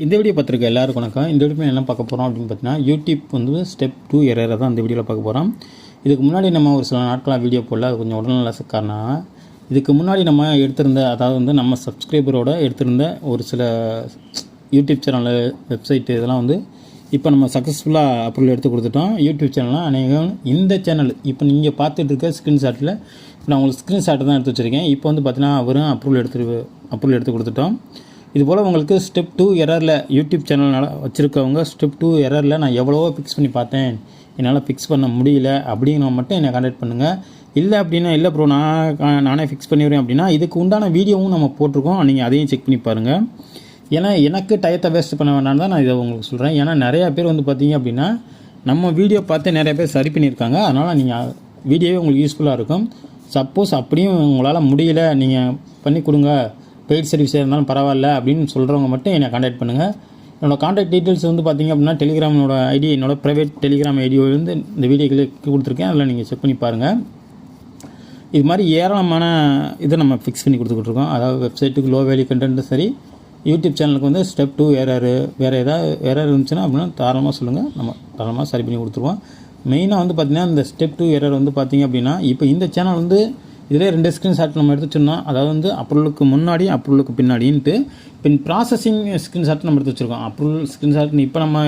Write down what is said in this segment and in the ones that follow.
இந்த வீடியோ பார்த்துருக்க எல்லாருக்கும் வணக்கம். இந்த வீடியோ என்ன பார்க்க போகிறோம் அப்படின்னு பார்த்தீங்கன்னா யூடியூப் வந்து ஸ்டெப் டூ எரரை தான் இந்த வீடியோவில் பார்க்க போகிறோம் இதுக்கு முன்னாடி நம்ம ஒரு சில நாட்களாக வீடியோ போடல அது கொஞ்சம் உடல்நல காரணம். இதுக்கு முன்னாடி நம்ம எடுத்திருந்த அதாவது வந்து நம்ம சப்ஸ்கிரைபரோட எடுத்திருந்த ஒரு சில யூடியூப் சேனல் வெப்சைட்டு இதெல்லாம் வந்து இப்போ நம்ம சக்ஸஸ்ஃபுல்லாக அப்ரூவல் எடுத்து கொடுத்துட்டோம். யூடியூப் சேனல்லாம் அநேகம் இந்த சேனல் இப்போ நீங்கள் பார்த்துட்டு இருக்க ஸ்க்ரீன்ஷாட்டில் இப்போ நான் உங்களுக்கு ஸ்க்ரீன்ஷாட்டு தான் எடுத்து வச்சுருக்கேன். இப்போ வந்து பார்த்தீங்கன்னா அவரும் அப்ரூவல் எடுத்து அப்ரூவல் எடுத்து கொடுத்துட்டோம். இதுபோல் உங்களுக்கு ஸ்டெப் டூ எரரில் யூடியூப் சேனல் வச்சுருக்கவங்க ஸ்டெப் டூ எரரில் நான் எவ்வளவோ ஃபிக்ஸ் பண்ணி பார்த்தேன். என்னால் ஃபிக்ஸ் பண்ண முடியல அப்படிங்கிறவங்க மட்டும் என்னை கான்டாக்ட் பண்ணுங்கள் இல்லை அப்படின்னா இல்லை ப்ரோ நான் நானே ஃபிக்ஸ் பண்ணிடுறேன் அப்படின்னா இதுக்கு உண்டான வீடியோவும் நம்ம போட்டிருக்கோம். நீங்கள் அதையும் செக் பண்ணி பாருங்கள் ஏன்னா எனக்கு டயத்தை வேஸ்ட் பண்ண வேண்டாம்னு தான் நான் இதை உங்களுக்கு சொல்கிறேன் ஏன்னா நிறையா பேர் வந்து பார்த்தீங்க அப்படின்னா நம்ம வீடியோ பார்த்து நிறைய பேர் சரி பண்ணியிருக்காங்க. அதனால் நீங்கள் வீடியோவே உங்களுக்கு யூஸ்ஃபுல்லாக இருக்கும். சப்போஸ் அப்படியும் உங்களால் முடியல நீங்கள் பண்ணி கொடுங்க. பெய்ட் சர்வீஸ் இருந்தாலும் பரவாயில்ல அப்படின்னு சொல்கிறவங்க மட்டும் என்னை காண்டாக்ட் பண்ணுங்கள் என்னோடய காண்டாக்ட் டீட்டெயில்ஸ் வந்து பார்த்தீங்க அப்படின்னா டெலிகிராமோட ஐடி என்னோட ப்ரைவேட் டெலிகிராம் ஐடியோலேருந்து இந்த வீடியோக்களுக்கு கொடுத்துருக்கேன். அதில் நீங்கள் செக் பண்ணி பாருங்கள் இது மாதிரி ஏராளமான இதை நம்ம ஃபிக்ஸ் பண்ணி கொடுத்துக்கிட்டுருக்கோம். அதாவது வெப்சைட்டுக்கு லோ வேல்யூ கண்டென்ட்டும் சரி யூடியூப் சேனலுக்கு வந்து ஸ்டெப் டூ ஏறாரு வேறு ஏதாவது எரர் இருந்துச்சுன்னா அப்படின்னா தாராளமாக சொல்லுங்கள் நம்ம தாராளமாக சரி பண்ணி கொடுத்துருவோம். மெயினாக வந்து பார்த்திங்கன்னா இந்த ஸ்டெப் டூ எரர் வந்து பார்த்திங்க அப்படின்னா இப்போ இந்த சேனல் வந்து இதிலே ரெண்டு ஸ்க்ரீன்ஷாட் நம்ம எடுத்து வச்சிருந்தோம். அதாவது வந்து அப்ரூவலுக்கு முன்னாடி அப்ரூவலுக்கு பின்னாடின்ட்டு. பின் ப்ராசஸிங் ஸ்க்ரீன்ஷாட் நம்ம எடுத்து வச்சுருக்கோம். அப்ரூவல் ஸ்க்ரீன்ஷாட் இப்போ நம்ம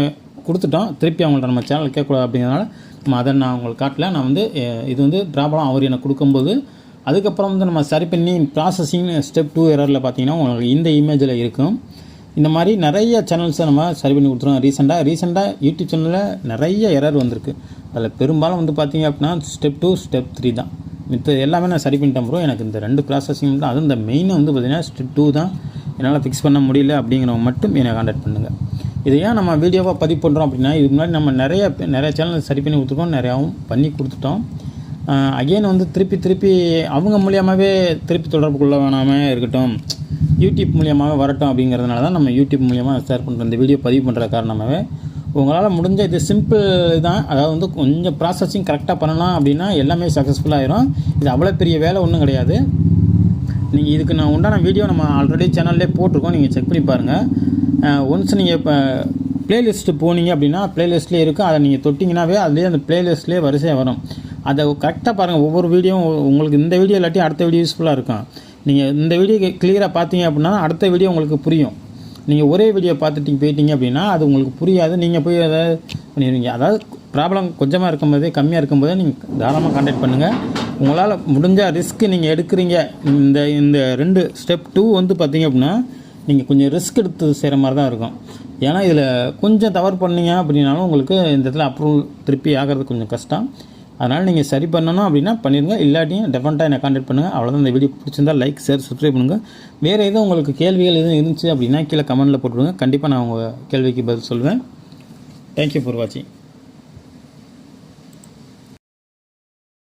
கொடுத்துட்டோம். திருப்பி அவங்கள்ட்ட நம்ம சேனல் கேட்கக்கூடாது அப்படிங்கிறதுனால நம்ம அதை நான் உங்களுக்கு காட்டல. நான் வந்து இது வந்து ப்ராப்ளம் அவர் எனக்கு கொடுக்கும்போது அதுக்கப்புறம் வந்து நம்ம சரி பண்ணி ப்ராசஸிங் ஸ்டெப் டூ எரரில் பார்த்தீங்கன்னா உங்களுக்கு இந்த இமேஜில் இருக்கும். இந்த மாதிரி நிறைய சேனல்ஸை நம்ம சரி பண்ணி கொடுத்துருவோம் ரீசெண்டாக ரீசெண்டாக யூடியூப் சேனலில் நிறைய எரர் வந்திருக்கு. அதில் பெரும்பாலும் வந்து பார்த்தீங்க அப்படின்னா ஸ்டெப் டூ ஸ்டெப் த்ரீ தான். மித்த எல்லாமே நான் சரி பண்ணிட்டேன் ப்ரோ எனக்கு இந்த ரெண்டு ப்ராசஸிங் மட்டும் அதுவும் இந்த மெயினை வந்து பார்த்திங்கன்னா ஸ்டெப் டூ தான். என்னால் ஃபிக்ஸ் பண்ண முடியல அப்படிங்கிறவங்க மட்டும் என்னை காண்டாக்ட் பண்ணுங்கள் இதை ஏன் நம்ம வீடியோவாக பதிவு பண்ணுறோம் அப்படின்னா இதுக்கு முன்னாடி நம்ம நிறைய நிறைய சேனல் சரி பண்ணி கொடுத்துருக்கோம் நிறையாவும் பண்ணி கொடுத்துட்டோம். அகைன் வந்து திருப்பி திருப்பி அவங்க மூலியமாகவே திருப்பி தொடர்பு கொள்ள வேணாமல் இருக்கட்டும் யூடியூப் மூலியமாக வரட்டும் அப்படிங்கிறதுனால தான் நம்ம யூடியூப் மூலியமாக ஷேர் பண்ணுற இந்த வீடியோ பதிவு பண்ணுற காரணமாகவே உங்களால் முடிஞ்ச இது சிம்பிள் தான். அதாவது வந்து கொஞ்சம் ப்ராசஸிங் கரெக்டாக பண்ணலாம் அப்படின்னா எல்லாமே சக்ஸஸ்ஃபுல்லாகிடும் இது அவ்வளோ பெரிய வேலை ஒன்றும் கிடையாது. நீங்கள் இதுக்கு நான் உண்டான வீடியோ நம்ம ஆல்ரெடி சேனல்லே போட்டிருக்கோம். நீங்கள் செக் பண்ணி பாருங்கள் ஒன்ஸ் நீங்கள் இப்போ ப்ளேலிஸ்ட்டு போனீங்க அப்படின்னா ப்ளேலிஸ்ட்லேயே இருக்கும் அதை நீங்கள் தொட்டிங்கனாவே அதுலேயே அந்த ப்ளேலிஸ்ட்லேயே வரிசையாக வரும். அதை கரெக்டாக பாருங்கள் ஒவ்வொரு வீடியோவும் உங்களுக்கு இந்த வீடியோ இல்லாட்டி அடுத்த வீடியோ யூஸ்ஃபுல்லாக இருக்கும். நீங்கள் இந்த வீடியோ கிளியராக பார்த்தீங்க அப்படின்னா அடுத்த வீடியோ உங்களுக்கு புரியும். நீங்கள் ஒரே வீடியோ பார்த்துட்டு போயிட்டீங்க அப்படின்னா அது உங்களுக்கு புரியாது. நீங்கள் போய் அதை பண்ணிடுவீங்க. அதாவது ப்ராப்ளம் கொஞ்சமாக இருக்கும்போதே கம்மியாக இருக்கும்போதே நீங்கள் தாராளமாக காண்டாக்ட் பண்ணுங்கள் உங்களால் முடிஞ்ச ரிஸ்க்கு நீங்கள் எடுக்கிறீங்க. இந்த இந்த ரெண்டு ஸ்டெப் டூ வந்து பார்த்தீங்க அப்படின்னா நீங்கள் கொஞ்சம் ரிஸ்க் எடுத்து செய்கிற மாதிரி தான் இருக்கும். ஏன்னா இதில் கொஞ்சம் தவறு பண்ணீங்க அப்படின்னாலும் உங்களுக்கு இந்த இடத்துல அப்ரூவல் திருப்பி ஆகிறது கொஞ்சம் கஷ்டம். அதனால் நீங்கள் சரி பண்ணணும் அப்படின்னா பண்ணிடுங்க. இல்லாட்டியும் டெஃபனட்டாக என்னை காண்டாக்ட் பண்ணுங்கள் அவ்வளோதான் இந்த வீடியோ பிடிச்சிருந்தா லைக் ஷேர் சப்ஸ்கிரைப் பண்ணுங்கள் வேறு எதுவும் உங்களுக்கு கேள்விகள் எதுவும் இருந்துச்சு அப்படின்னா கீழே கமெண்ட்டில் போட்டுவிடுங்க. கண்டிப்பாக நான் உங்கள் கேள்விக்கு பதில் சொல்லுவேன் தேங்க்யூ ஃபார் வாட்சிங்